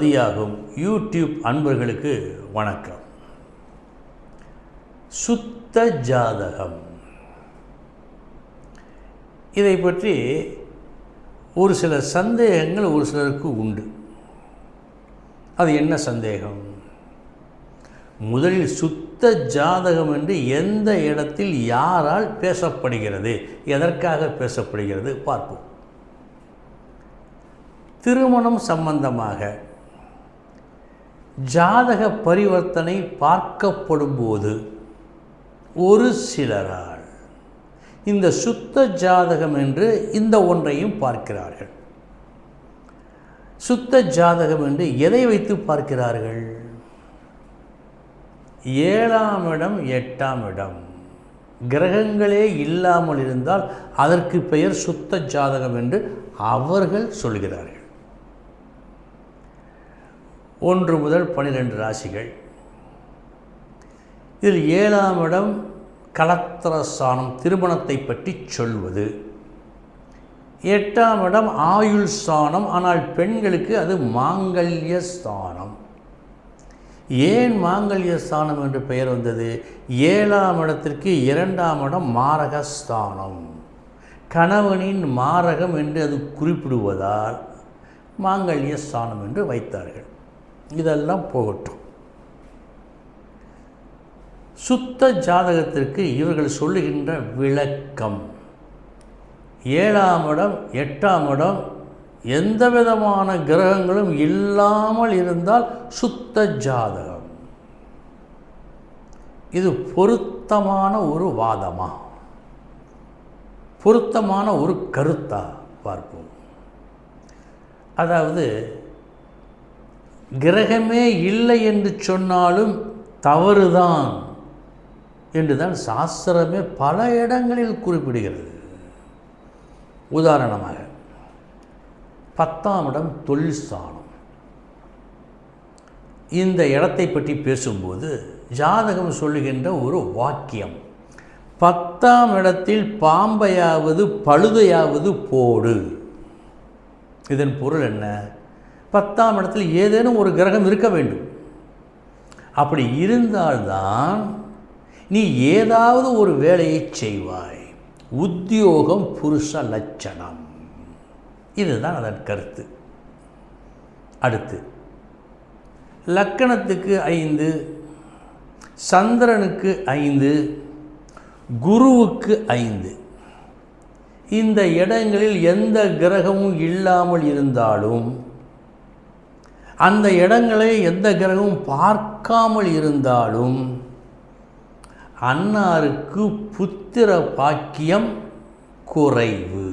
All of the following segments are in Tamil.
பதியாகும் யூடியூப் அன்பர்களுக்கு வணக்கம். சுத்த ஜாதகம். இதை பற்றி ஒரு சில சந்தேகங்கள் ஒரு சிலருக்கு உண்டு. அது என்ன சந்தேகம்? முதலில் சுத்த ஜாதகம் என்று எந்த இடத்தில் யாரால் பேசப்படுகிறது? எதற்காக பேசப்படுகிறது? பார்ப்போம். திருமணம் சம்பந்தமாக ஜாதக பரிவர்த்தனை பார்க்கப்படும் போது ஒரு சிலரால் இந்த சுத்த ஜாதகம் என்று இந்த ஒன்றையும் பார்க்கிறார்கள். சுத்த ஜாதகம் என்று எதை வைத்து பார்க்கிறார்கள்? ஏழாம் இடம் எட்டாம் இடம். கிரகங்களே இல்லாமல் இருந்தால் அதற்கு பெயர் சுத்த ஜாதகம் என்று அவர்கள் சொல்கிறார்கள். ஒன்று முதல் பன்னிரெண்டு ராசிகள். இதில் ஏழாம் இடம் கலத்திரஸ்தானம் திருமணத்தை பற்றி சொல்வது. எட்டாம் இடம் ஆயுள் ஸ்தானம் ஆனால் பெண்களுக்கு அது மாங்கல்ய ஸ்தானம் ஏன் மாங்கல்ய ஸ்தானம் என்று பெயர் வந்தது? ஏழாம் இடத்திற்கு இரண்டாம் இடம் மாரகஸ்தானம் கணவனின் மாரகம் என்று அது குறிப்பிடுவதால் மாங்கல்ய ஸ்தானம் என்று வைத்தார்கள். இதெல்லாம் போகட்டும். சுத்த ஜாதகத்திற்கு இவர்கள் சொல்லுகின்ற விளக்கம். ஏழாம் இடம் எட்டாம் இடம் எந்த விதமான கிரகங்களும் இல்லாமல் இருந்தால் சுத்த ஜாதகம். இது பொருத்தமான ஒரு வாதமா? பொருத்தமான ஒரு கருத்தா பார்ப்போம். அதாவது கிரகமே இல்லை என்று சொன்னாலும் தவறுதான் என்றுதான் சாஸ்திரமே பல இடங்களில் குறிப்பிடுகிறது. உதாரணமாக பத்தாம் இடம் தொழில் ஸ்தானம். இந்த இடத்தை பற்றி பேசும்போது ஜாதகம் சொல்லுகின்ற ஒரு வாக்கியம் பத்தாம் இடத்தில் பாம்பையாவது பழுதையாவது போடு. இதன் பொருள் என்ன? பத்தாம் இடத்தில் ஏதேனும் ஒரு கிரகம் இருக்க வேண்டும். அப்படி இருந்தால்தான் நீ ஏதாவது ஒரு வேலையை செய்வாய். உத்தியோகம் புருஷ லட்சணம். இதுதான் அதன் கருத்து. அடுத்து லக்கணத்துக்கு ஐந்து சந்திரனுக்கு ஐந்து குருவுக்கு ஐந்து. இந்த இடங்களில் எந்த கிரகமும் இல்லாமல் இருந்தாலும் அந்த இடங்களை எந்த கிரகமும் பார்க்காமல் இருந்தாலும் அன்னாருக்கு புத்திர பாக்கியம் குறைவு.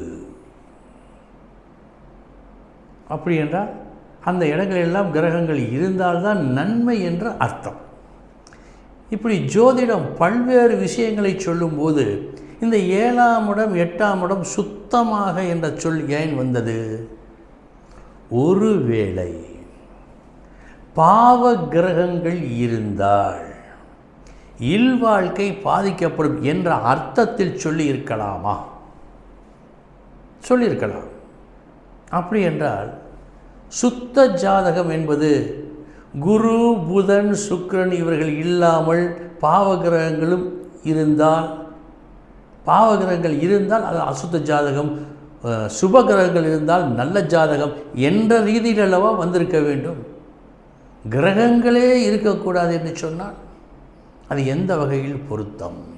அப்படி என்றால் அந்த இடங்களெல்லாம் கிரகங்கள் இருந்தால்தான் நன்மை என்ற அர்த்தம். இப்படி ஜோதிடம் பல்வேறு விஷயங்களை சொல்லும்போது இந்த ஏழாம் இடம் எட்டாம் இடம் சுத்தமாக என்ற சொல் ஏன் வந்தது? ஒருவேளை பாவ கிரகங்கள் இருந்தால் இல்வாழ்க்கை பாதிக்கப்படும் என்ற அர்த்தத்தில் சொல்லி இருக்கலாமா சொல்லியிருக்கலாம். அப்படி என்றால் சுத்த ஜாதகம் என்பது குரு புதன் சுக்ரன் இவர்கள் இல்லாமல் பாவகிரகங்களும் இருந்தால் பாவகிரகங்கள் இருந்தால் அது அசுத்த ஜாதகம் சுப கிரகங்கள் இருந்தால் நல்ல ஜாதகம் என்ற ரீதியில் அல்லவா வந்திருக்க வேண்டும்? கிரகங்களே இருக்கக்கூடாது என்று சொன்னால் அது எந்த வகையில் பொருத்தம்?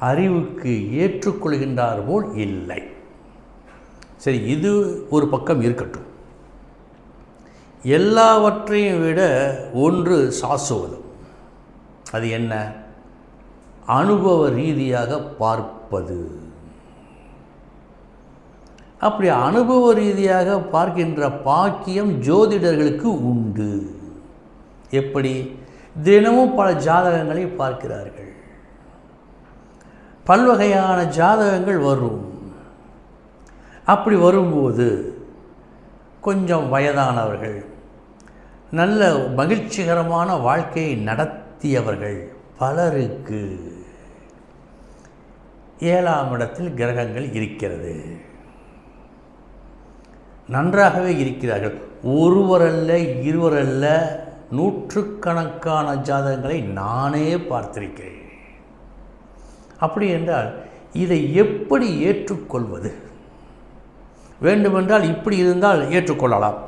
அறிவுக்கு ஏற்றுக்கொள்கின்றார் போல் இல்லை. சரி இது ஒரு பக்கம் இருக்கட்டும். எல்லாவற்றையும் விட ஒன்று சாசுவதம். அது என்ன? அனுபவ ரீதியாக பார்ப்பது. அப்படி அனுபவ ரீதியாக பார்க்கின்ற பாக்கியம் ஜோதிடர்களுக்கு உண்டு. எப்படி? தினமும் பல ஜாதகங்களை பார்க்கிறார்கள். பல்வகையான ஜாதகங்கள் வரும். அப்படி வரும்போது கொஞ்சம் வயதானவர்கள் நல்ல மகிழ்ச்சிகரமான வாழ்க்கையை நடத்தியவர்கள் பலருக்கு ஏழாம் இடத்தில் கிரகங்கள் இருக்கிறது. நன்றாகவே இருக்கிறார்கள். ஒருவரல்ல இருவரல்ல நூற்றுக்கணக்கான ஜாதகங்களை நானே பார்த்திருக்கிறேன். அப்படி என்றால் இதை எப்படி ஏற்றுக்கொள்வது? வேண்டுமென்றால் இப்படி இருந்தால் ஏற்றுக்கொள்ளலாம்.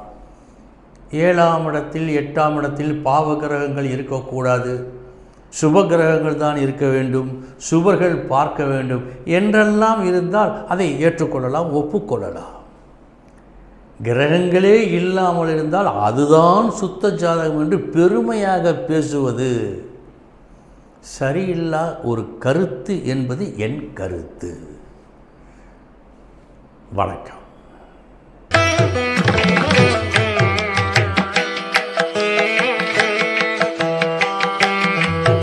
ஏழாம் இடத்தில் எட்டாம் இடத்தில் பாவ கிரகங்கள் இருக்கக்கூடாது. சுப கிரகங்கள் தான் இருக்க வேண்டும். சுபர்கள் பார்க்க வேண்டும். என்றெல்லாம் இருந்தால் அதை ஏற்றுக்கொள்ளலாம் ஒப்புக்கொள்ளலாம். கிரகங்களே இல்லாமல் இருந்தால் அதுதான் சுத்த ஜாதகம் என்று பெருமையாக பேசுவது. சரியில்லா ஒரு கருத்து என்பது என் கருத்து. வணக்கம்.